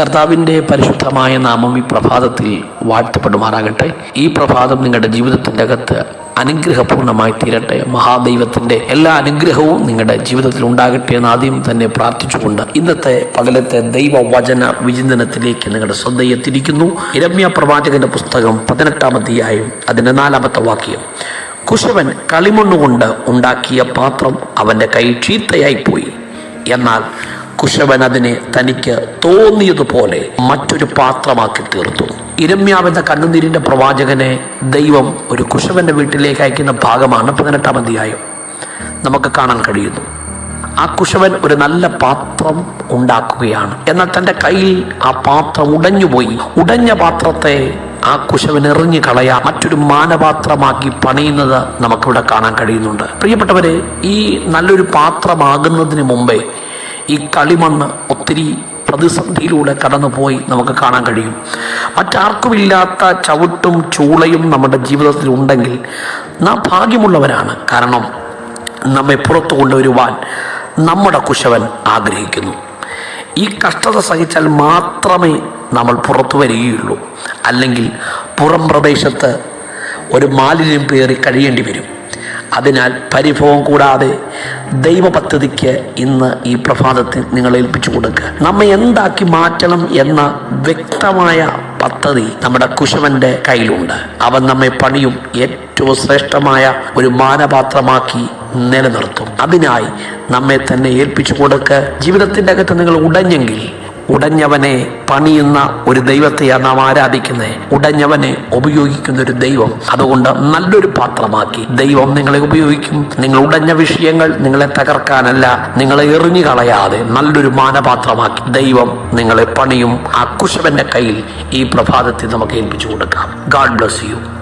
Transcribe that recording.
കർത്താവിന്റെ പരിശുദ്ധമായ നാമം ഈ പ്രഭാതത്തിൽ വാഴ്ത്തപ്പെടുമാറാകട്ടെ. ഈ പ്രഭാതം നിങ്ങളുടെ ജീവിതത്തിന്റെ അകത്ത് അനുഗ്രഹപൂർണമായി തീരട്ടെ. മഹാദൈവത്തിന്റെ എല്ലാ അനുഗ്രഹവും നിങ്ങളുടെ ജീവിതത്തിൽ ഉണ്ടാകട്ടെ എന്ന് ആദ്യം തന്നെ പ്രാർത്ഥിച്ചുകൊണ്ട് ഇന്നത്തെ പകലത്തെ ദൈവവചന വിചിന്തനത്തിലേക്ക് നിങ്ങളുടെ ശ്രദ്ധയെ തിരിക്കുന്നു ഇരമ്യ പ്രവാചകന്റെ പുസ്തകം പതിനെട്ടാമത്തെയായും അതിന്റെ നാലാമത്തെ വാക്യം. കുശവൻ കളിമണ്ണുകൊണ്ട് ഉണ്ടാക്കിയ പാത്രം അവന്റെ കൈ ചീത്തയായിപ്പോയി. എന്നാൽ കുശവൻ അതിനെ തനിക്ക് തോന്നിയതുപോലെ മറ്റൊരു പാത്രമാക്കി തീർത്തു. ഇരമ്യാവെന്ന കണ്ണുനീരിന്റെ പ്രവാചകനെ ദൈവം ഒരു കുശവന്റെ വീട്ടിലേക്ക് അയക്കുന്ന ഭാഗമാണ് പതിനെട്ടാം അധ്യായം. നമുക്ക് കാണാൻ കഴിയുന്നു. ആ കുശവൻ ഒരു നല്ല പാത്രം ഉണ്ടാക്കുകയാണ്. എന്നാൽ തന്റെ കയ്യിൽ ആ പാത്രം ഉടഞ്ഞുപോയി. ഉടഞ്ഞ പാത്രത്തെ ആ കുശവൻ എറിഞ്ഞു കളയാ മറ്റൊരു മാനപാത്രമാക്കി പണിയുന്നത് നമുക്കിവിടെ കാണാൻ കഴിയുന്നുണ്ട്. പ്രിയപ്പെട്ടവരെ ഈ നല്ലൊരു പാത്രമാകുന്നതിന് മുമ്പേ ഈ കളിമണ്ണ് ഒത്തിരി പ്രതിസന്ധിയിലൂടെ കടന്നുപോയി നമുക്ക് കാണാൻ കഴിയും. മറ്റാർക്കുമില്ലാത്ത ചവിട്ടും ചൂളയും നമ്മുടെ ജീവിതത്തിൽ ഉണ്ടെങ്കിൽ നാം ഭാഗ്യമുള്ളവരാണ്. കാരണം നമ്മെ പുറത്തു കൊണ്ടുവരുവാൻ നമ്മുടെ കുശവൻ ആഗ്രഹിക്കുന്നു. ഈ കഷ്ടത സഹിച്ചാൽ മാത്രമേ നമ്മൾ പുറത്തു വരികയുള്ളൂ. അല്ലെങ്കിൽ പുറം പ്രദേശത്ത് ഒരു മാലിന്യം പേറി കഴിയേണ്ടി വരും. അതിനാൽ പരിഭവം കൂടാതെ ദൈവ പദ്ധതിക്ക് ഇന്ന് ഈ പ്രഭാതത്തിൽ നിങ്ങൾ ഏൽപ്പിച്ചു കൊടുക്കുക. നമ്മെ എന്താക്കി മാറ്റണം എന്ന വ്യക്തമായ പദ്ധതി നമ്മുടെ കുശവന്റെ കയ്യിലുണ്ട്. അവൻ നമ്മെ പണിയും ഏറ്റവും ശ്രേഷ്ഠമായ ഒരു മാനപാത്രമാക്കി നിലനിർത്തും. അതിനായി നമ്മെ തന്നെ ഏൽപ്പിച്ചു കൊടുക്കുക. ജീവിതത്തിന്റെ അകത്ത് നിങ്ങൾ ഉടഞ്ഞെങ്കിൽ ഉടഞ്ഞവനെ പണിയുന്ന ഒരു ദൈവത്തെയാണ് നാം ആരാധിക്കുന്നത് ഉടഞ്ഞവനെ ഉപയോഗിക്കുന്ന ഒരു ദൈവം. അതുകൊണ്ട് നല്ലൊരു പാത്രമാക്കി. ദൈവം നിങ്ങളെ ഉപയോഗിക്കും. നിങ്ങൾ ഉടഞ്ഞ വിഷയങ്ങൾ നിങ്ങളെ തകർക്കാനല്ല നിങ്ങളെ എറിഞ്ഞു കളയാതെ നല്ലൊരു മാനപാത്രമാക്കി ദൈവം നിങ്ങളെ പണിയും ആ കുശവന്റെ കയ്യിൽ ഈ പ്രഭാതത്തിൽ നമുക്ക് ഏൽപ്പിച്ചു കൊടുക്കാം. God bless you